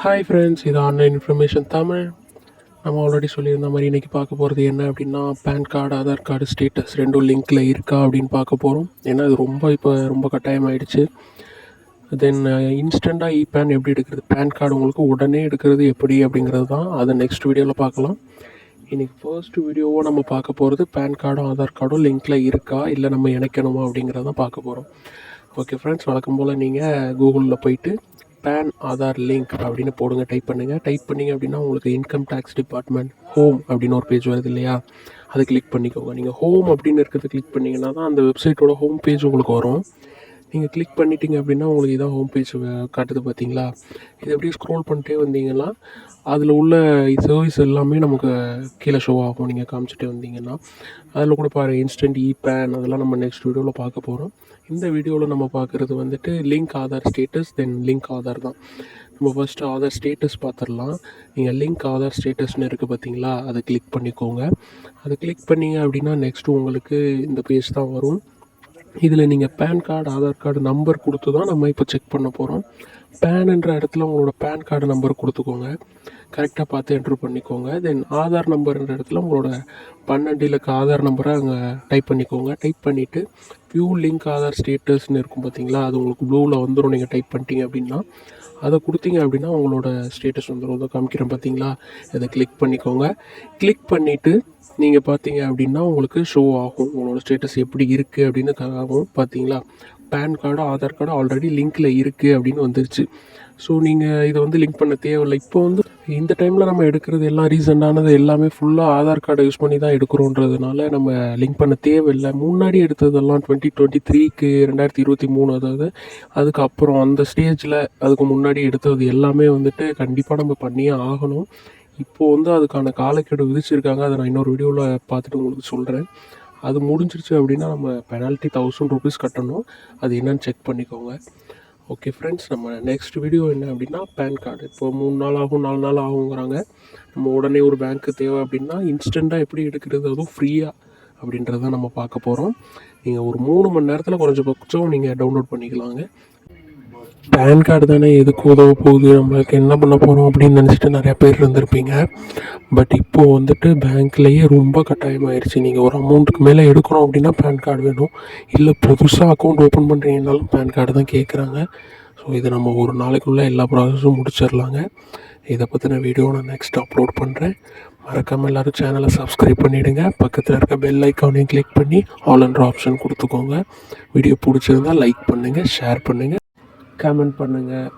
Hi friends இது online information Tamil நம்ம already சொல்லியிருந்த மாதிரி இன்றைக்கி பார்க்க போகிறது என்ன அப்படின்னா PAN card Aadhaar card status ரெண்டும் லிங்க்கில் இருக்கா அப்படின்னு பார்க்க போகிறோம் ஏன்னா அது ரொம்ப இப்போ ரொம்ப கட்டாயமாயிடுச்சு தென் இன்ஸ்டண்ட்டாக இ பேன் எப்படி எடுக்கிறது? பேன் கார்டு உங்களுக்கு உடனே எடுக்கிறது எப்படி அப்படிங்கிறது தான் அதை நெக்ஸ்ட் வீடியோவில் பார்க்கலாம். இன்றைக்கி ஃபர்ஸ்ட் வீடியோவோ நம்ம பார்க்க போகிறது பேன் கார்டும் ஆதார் கார்டும் லிங்க்கில் இருக்கா இல்லை நம்ம இணைக்கணுமா அப்படிங்கிறத பார்க்க போகிறோம் ஓகே ஃப்ரெண்ட்ஸ் வழக்கம் போல் நீங்கள் கூகுளில் போயிட்டு பேன் ஆதார் லிங்க் அப்படின்னு போடுங்க டைப் பண்ணுங்கள் டைப் பண்ணிங்க அப்படின்னா உங்களுக்கு இன்கம் டேக்ஸ் டிபார்ட்மெண்ட் ஹோம் அப்படின்னு ஒரு பேஜ் வருது இல்லையா? அதை கிளிக் பண்ணிக்கோங்க. நீங்கள் ஹோம் அப்படின்னு இருக்கிறத கிளிக் பண்ணிங்கன்னா தான் அந்த வெப்சைட்டோட ஹோம் பேஜ் உங்களுக்கு வரும். நீங்கள் கிளிக் பண்ணிட்டீங்க அப்படின்னா உங்களுக்கு இதான் ஹோம் பேஜ் காட்டுது பார்த்தீங்களா இது அப்படியே ஸ்க்ரோல் பண்ணிட்டே வந்தீங்கன்னா அதில் உள்ள சர்வீஸ் எல்லாமே நமக்கு கீழே ஷோ ஆகும். நீங்கள் காமிச்சிட்டே வந்தீங்கன்னா அதில் கூட பாருங்கள் இன்ஸ்டன்ட் இ பேன் அதெல்லாம் நம்ம நெக்ஸ்ட் வீடியோவில் பார்க்க போகிறோம் இந்த வீடியோவில் நம்ம பார்க்குறது வந்துட்டு link Aadhaar status then link Aadhaar தான். நம்ம ஃபஸ்ட்டு ஆதார் ஸ்டேட்டஸ் பார்த்துடலாம். நீங்கள் லிங்க் ஆதார் ஸ்டேட்டஸ்னு இருக்குது பார்த்தீங்களா அதை கிளிக் பண்ணிக்கோங்க. அதை கிளிக் பண்ணிங்க அப்படின்னா நெக்ஸ்ட்டு உங்களுக்கு இந்த பேஜ் தான் வரும். இதில் நீங்கள் PAN card Aadhaar card number கொடுத்து தான் நம்ம இப்போ செக் பண்ண போகிறோம் பேனுன்ற இடத்துல உங்களோட பேன் கார்டு நம்பர் கொடுத்துக்கோங்க. கரெக்டாக பார்த்து என்ட்ரு பண்ணிக்கோங்க. தென் ஆதார் நம்பர்ன்ற இடத்துல உங்களோட பன்னெண்டு இலக்க ஆதார் நம்பரை அங்கே டைப் பண்ணிக்கோங்க. டைப் பண்ணிவிட்டு வியூ லிங்க் ஆதார் ஸ்டேட்டஸ்னு இருக்கும் பார்த்தீங்களா அது உங்களுக்கு ப்ளூவில் வந்துடும் நீங்கள் டைப் பண்ணிட்டீங்க அப்படின்னா அதை கொடுத்தீங்க அப்படின்னா உங்களோட ஸ்டேட்டஸ் வந்துடும் அதை காமிக்கிறேன் பார்த்தீங்களா இதை கிளிக் பண்ணிக்கோங்க. கிளிக் பண்ணிவிட்டு நீங்கள் பார்த்தீங்க அப்படின்னா உங்களுக்கு ஷோ ஆகும். உங்களோட ஸ்டேட்டஸ் எப்படி இருக்குது அப்படின்னு ஆகும் பார்த்தீங்களா PAN card Aadhaar card already லிங்க்கில் இருக்குது அப்படின்னு வந்துருச்சு. ஸோ நீங்கள் இதை வந்து லிங்க் பண்ண தேவையில்லை. இப்போ வந்து இந்த டைமில் நம்ம எடுக்கிறது எல்லாம் ரீசெண்டானது எல்லாமே ஃபுல்லாக ஆதார் கார்டை யூஸ் பண்ணி தான் எடுக்கிறோன்றதுனால நம்ம லிங்க் பண்ண தேவையில்லை. முன்னாடி எடுத்ததெல்லாம் டுவெண்ட்டி டுவெண்ட்டி த்ரீக்கு ரெண்டாயிரத்தி இருபத்தி மூணு அதாவது அதுக்கப்புறம் அந்த ஸ்டேஜில் அதுக்கு முன்னாடி எடுத்தது எல்லாமே வந்துட்டு கண்டிப்பாக நம்ம பண்ணியே ஆகணும். இப்போது வந்து அதுக்கான காலக்கெடு விதிச்சிருக்காங்க. அதை நான் இன்னொரு வீடியோவில் பார்த்துட்டு உங்களுக்கு சொல்கிறேன் அது முடிஞ்சிருச்சு அப்படின்னா நம்ம பெனால்ட்டி தௌசண்ட் ருபீஸ் கட்டணும். அது என்னன்னு செக் பண்ணிக்கோங்க. ஓகே ஃப்ரெண்ட்ஸ் நம்ம நெக்ஸ்ட் வீடியோ என்ன அப்படின்னா பேன் கார்டு இப்போ மூணு நாள் ஆகும் நாலு நாள் ஆகுங்கிறாங்க. நம்ம உடனே ஒரு பேங்க்கு தேவை அப்படின்னா இன்ஸ்டண்ட்டாக எப்படி எடுக்கிறது? அதுவும் ஃப்ரீயாக அப்படின்றத நம்ம பார்க்க போகிறோம் நீங்கள் ஒரு மூணு மணி நேரத்தில் குறைஞ்சபட்சம் நீங்கள் டவுன்லோட் பண்ணிக்கலாங்க. பேன் கார்டு தானே எதுக்கு உதவ போகுது? நம்மளுக்கு என்ன பண்ண போகிறோம் அப்படின்னு நினச்சிட்டு நிறையா பேர் இருந்திருப்பீங்க. பட் இப்போது வந்துட்டு பேங்க்லேயே ரொம்ப கட்டாயமாயிருச்சு. நீங்கள் ஒரு அமௌண்ட்டுக்கு மேலே எடுக்கிறோம் அப்படின்னா பேன் கார்டு வேணும். இல்லை புதுசாக அக்கௌண்ட் ஓப்பன் பண்ணுறீங்கனாலும் பேன் கார்டு தான் கேட்குறாங்க ஸோ இதை நம்ம ஒரு நாளைக்குள்ளே எல்லா ப்ராசஸும் முடிச்சிடலாங்க. இதை பற்றின வீடியோ நான் நெக்ஸ்ட் அப்லோட் பண்ணுறேன் மறக்காமல் எல்லோரும் சேனலை சப்ஸ்கிரைப் பண்ணிவிடுங்க பக்கத்தில் இருக்க பெல் ஐக்கானையும் கிளிக் பண்ணி ஆல் என்ற ஆப்ஷன் கொடுத்துக்கோங்க. வீடியோ பிடிச்சிருந்தால் லைக் பண்ணுங்கள் ஷேர் பண்ணுங்கள் கமெண்ட் பண்ணுங்கள்